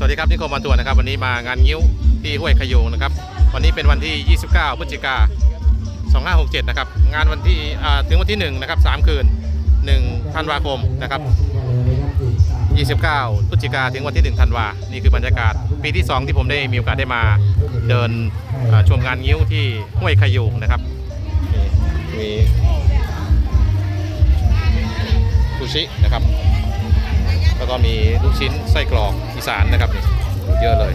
สวัสดีครับนิคมวันตัวนะครับวันนี้มางานงิ้วที่ห้วยขยงนะครับ วันนี้เป็นวันที่ 29 พฤศจิกา 2567 นะครับ งานวันที่ถึงวันที่ 1 นะครับ 3 คืน 1 ธันวาคมนะครับ 29 พฤศจิกาถึงวันที่ 1 ธันวา นี่คือบรรยากาศ ปีที่ 2 ที่ผมได้มีโอกาสได้มาเดินชมงานงิ้วที่ห้วยขยงนะครับนี่มีซูชินะครับ แล้วก็มีลูกชิ้นไส้กรอกอีสานนะครับนี่เยอะเลย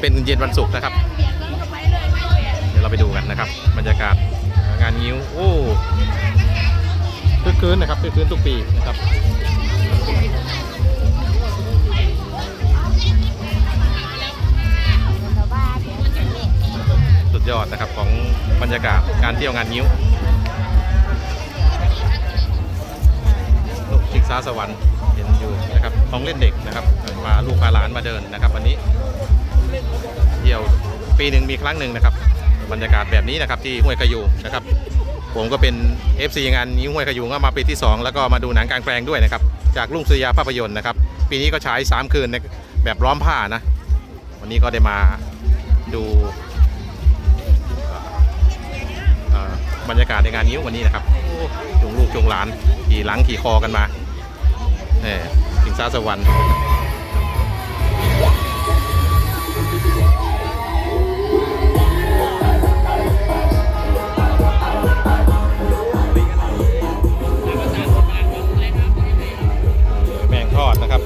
เป็นเย็นวันศุกร์นะครับ เดี๋ยวเราไปดูกันนะครับ บรรยากาศงานงิ้วโอ้คึกคืนนะครับคึกคืนทุกปีนะครับสุดยอดนะครับของบรรยากาศการเที่ยวงานงิ้ว สวรรค์เห็นอยู่นะครับของเล่นเด็กนะครับมาลูกพาหลานมาเดินนะครับ วันนี้เที่ยวปีหนึ่งมีครั้งหนึ่งนะครับ บรรยากาศแบบนี้นะครับที่ห้วยขยูนะครับ ผมก็เป็น FC งานนี้ห้วยขยูก็มาปีที่ 2 แล้วก็มาดูหนังกลางแปลงด้วยนะครับ จากลุงสุริยาภาพยนตร์นะครับ ปีนี้ก็ฉาย3คืนแบบล้อมผ้านะ วันนี้ก็ได้มาดูบรรยากาศในงานนิ้ววันนี้นะครับจูงลูกจูงหลานขี่หลังขี่คอกันมา เออสิงซาสวรรค์แมงทอดนะครับ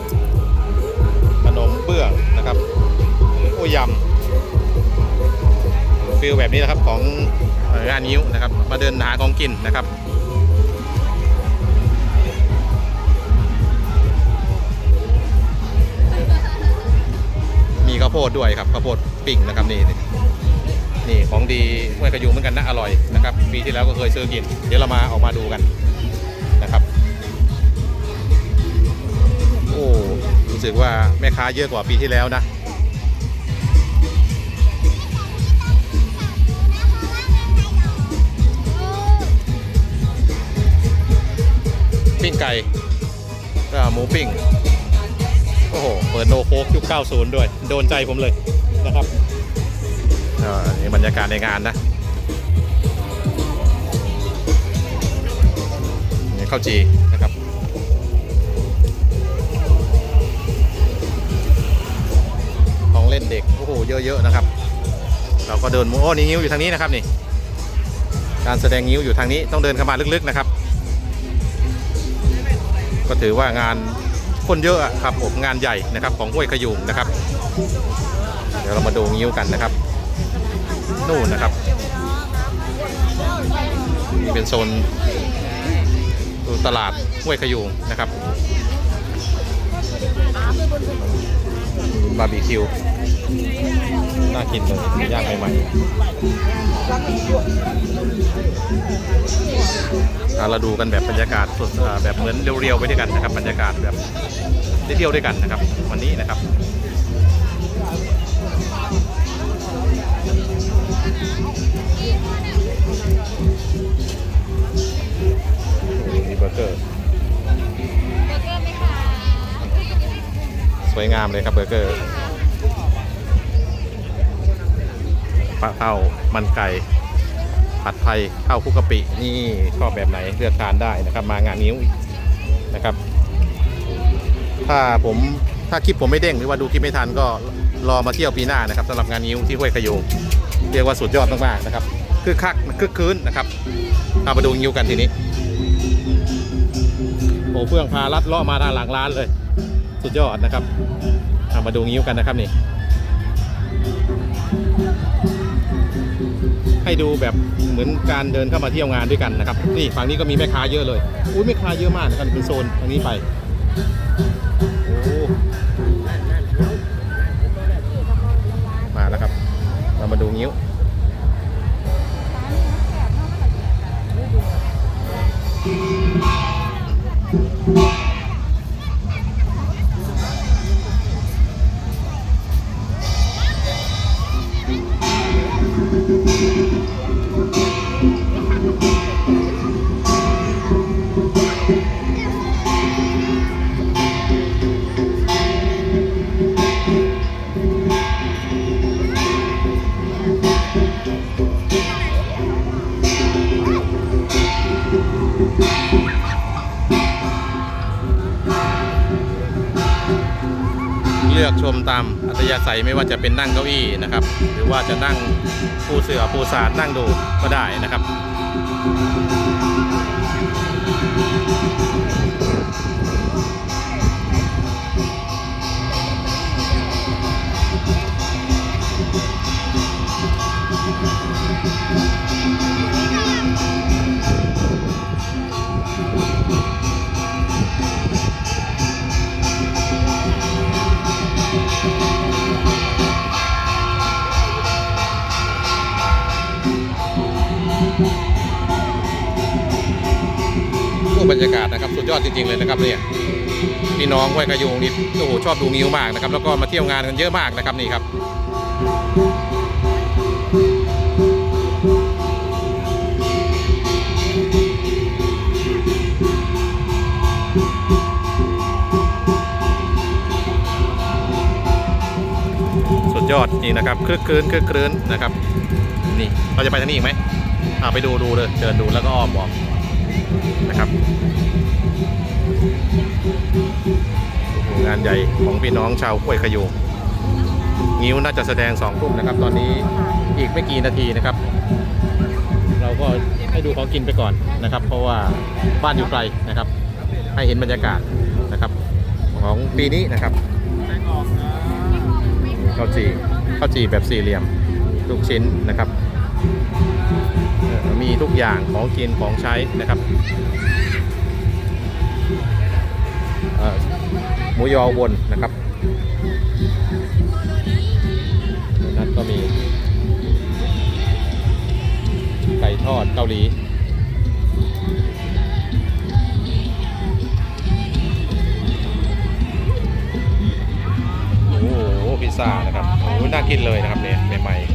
ขนมเบื้องนะครับโอ้ยำฟิลแบบนี้นะครับของเอ่องานนิ้วนะครับ มาเดินหาของกินนะครับ ข้าวโพดด้วยครับข้าวโพดปิ้งนะครับนี่นี่ของดีห้วยขยูงเหมือนกันนะอร่อยนะครับปีที่แล้วก็เคยซื้อกิน เดี๋ยวเรามาออกมาดูกันนะครับโอ้รู้สึกว่าแม่ค้าเยอะกว่าปีที่แล้วนะปิ้งไก่ก็หมูปิ้ง โอ้โห เปิดโนโคกยุค 90 ด้วย โดนใจผมเลยนะครับอ่านี่บรรยากาศในงานนะนี่ข้าวจีนะครับของเล่นเด็ก โอ้โห เยอะ ๆ นะครับ เราก็เดินโอ้นี่งิ้วอยู่ทางนี้นะครับนี่การแสดงงิ้วอยู่ทางนี้ต้องเดินเข้ามาลึกๆนะครับ ก็ถือว่างาน คนเยอะครับผมงานใหญ่นะครับของห้วยขยุงนะครับ เดี๋ยวเรามาดูงิ้วกันนะครับนู่นนะครับนี่เป็นโซนตลาดห้วยขยุงนะครับบาร์บีคิว น่ากินเลยย่างใหม่ๆอะเราดูกันแบบบรรยากาศสดอ่าแบบเหมือนเรียวๆไปด้วยกันนะครับบรรยากาศแบบได้เที่ยวด้วยกันนะครับ วันนี้นะครับมีเบอร์เกอร์สวยงามเลยครับเบอร์เกอร์ ปลาเท่ามันไก่ ผัดไทยข้าวคุกกะปิ นี่ชอบแบบไหนเลือกทานได้นะครับ มางานนิ้วนะครับ ถ้าผมถ้าคลิปผมไม่เด้งหรือว่าดูคลิปไม่ทันก็รอมาเที่ยวปีหน้านะครับสำหรับงานนิ้วที่ห้วยขยงเรียกว่าสุดยอดมากๆนะครับคือคักคือคืนนะครับเอามาดูนิ้วกันทีนี้โอ้เฟื่องพาลัดเลาะมาทางหลังร้านเลย สุดยอดนะครับเอามาดูงิ้วกันนะครับนี่ ให้ดูแบบเหมือนการเดินเข้ามาเที่ยวงานด้วยกันนะครับนี่ฝั่งนี้ก็มีแม่ค้าเยอะเลยอุ้ยแม่ค้าเยอะมากนะครับเป็นโซนทางนี้ไปมาแล้วครับ เรามาดูงิ้วอ มตามอัธยาศัยไม่ว่าจะเป็นนั่งเก้าอี้นะครับ หรือว่าจะนั่งปูเสือปูสาดนั่งดูก็ได้นะครับ รรยากาศนะครับสุดยอดจริง ๆ เลยนะครับเนี่ยพี่น้องห้วยกระยงนี่โอ้โหชอบดูงิ้วมากนะครับ แล้วก็มาเที่ยวงานกันเยอะมากนะครับนี่ครับสุดยอดจริงนะครับคลึกคลื้นคลึกคลื้นนะครับ นี่เราจะไปทางนี้อีกไหมอ่าไปดูดูเลยเดินดูแล้วก็อ้อมบอก นะครับโอ้โหงานใหญ่ของพี่น้องชาวห้วยขยูงงิ้วน่าจะแสดงสองทุ่มนะครับ ตอนนี้อีกไม่กี่นาทีนะครับ เราก็ให้ดูของกินไปก่อนนะครับ เพราะว่าบ้านอยู่ไกลนะครับ ให้เห็นบรรยากาศนะครับ ของปีนี้นะครับข้าวจีข้าวจีแบบสี่เหลี่ยมลูกชิ้นนะครับเอ่อ มีทุกอย่างของกินของใช้นะครับหมูยอวนนะครับนั่นก็มี ไก่ทอดเกาหลีโอ้โหพิซซ่านะครับโอ้หน่ากินเลยนะครับเนี่ยใหม่ๆ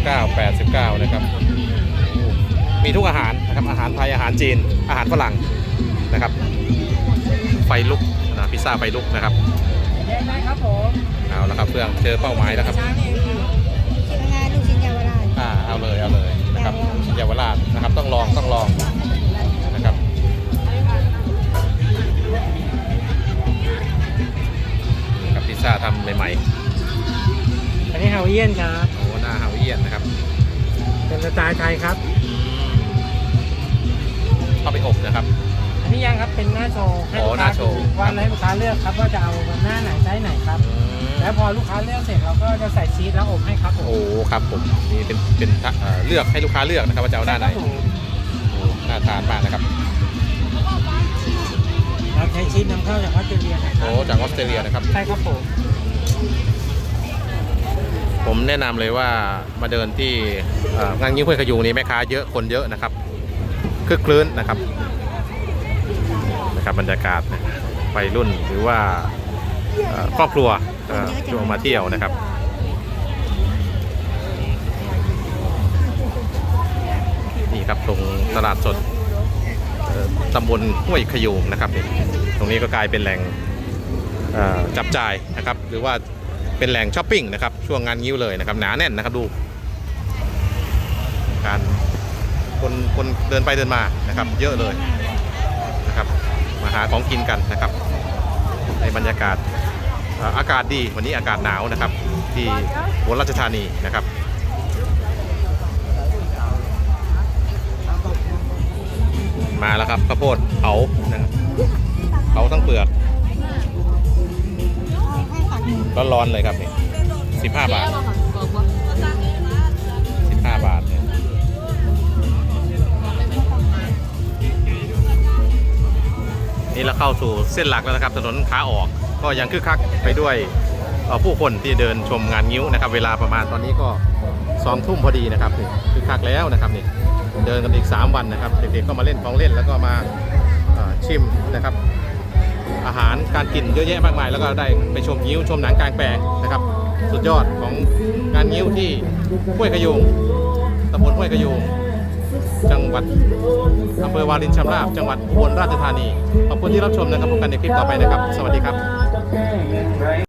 69 89 นะครับโอ้โหมีทุกอาหารนะครับ อาหารไทย อาหารจีน อาหารฝรั่งนะครับ ไฟลุกนะพิซซ่าไฟลุกนะครับได้ครับผมเอาละครับเพื่อนเจอเป้าหมายแล้วครับช้างเองชิ้นงานลูกชิ้นเยาวราชอ่าเอาเลยเอาเลยนะครับชิ้นเยาวราชนะครับต้องลองต้องลองนะครับกับพิซซ่าทำใหม่อันนี้ฮาวเอียนครับ ยนนะครับ เป็นสไตล์ไทยครับอืมเข้าไปอบนะครับ อันนี้ยังครับเป็นหน้าโชว์ให้โอ้ลูกหน้าค้าโชว์ดูวันให้ลูกค้าเลือกครับว่าจะเอาหน้าไหนไซส์ไหนครับอืมแล้วพอลูกค้าเลือกเสร็จเราก็จะใส่ชีสแล้วอบให้ครับผมโอ้ครับผมนี่เป็นเป็นเอ่อเลือกให้ลูกค้าเลือกนะครับว่าจะเอาหน้าไหนครับผมโอ้น่าทานมากนะครับเราใช้ชีสนำเข้าจากออสเตรเลียนะครัโอ้จากออสเตรเลียนะครับใช่ครับผม ผมแนะนำเลยว่ามาเดินที่งานยิ้วห้วยขยูงนี้แม่ค้าเยอะคนเยอะนะครับคึกคลื้นนะครับนะครับบรรยากาศวัยรุ่นหรือว่าครอบครัวชวงมาเที่ยวนะครับนี่ครับตรงตลาดสดตำบลห้วยขยูงนะครับ ตรงนี้ก็กลายเป็นแหล่งจับจ่ายนะครับ หรือว่า เป็นแหล่งช้อปปิ้งนะครับช่วงงานงิ้วเลยนะครับหนาแน่นนะครับดู การคนคนเดินไปเดินมานะครับ เยอะเลยนะครับมาหาของกินกันนะครับ ในบรรยากาศอากาศดีวันนี้อากาศหนาวนะครับ ที่บลราชธานีนะครับมาแล้วครับข้าวโพดเผานะครับเผาทั้งเปลือก ร้อนๆเลยครับนี่สิบห้าบาทสิบห้าบาทเนี่ยนี่เราเข้าสู่เส้นหลักแล้วนะครับถนนขาออกก็ยังคึกคักไปด้วยผู้คนที่เดินชมงานงิ้วนะครับ เวลาประมาณตอนนี้ก็สองทุ่มพอดีนะครับนี่คึกคักแล้วนะครับนี่เดินกันอีก 3 วันนะครับเด็กๆก็มาเล่นของเล่นแล้วก็มาชิมนะครับ อาหารการกินเยอะแยะมากมาย แล้วก็ได้ไปชมงิ้วชมหนังกลางแปลงนะครับ สุดยอดของงานงิ้วที่ห้วยกระยุงตำบลห้วยกระยุงจังหวัดอำเภอวารินชำราบจังหวัดอุบลราชธานี ขอบคุณที่รับชมนะครับพบกันในคลิปต่อไปนะครับ สวัสดีครับ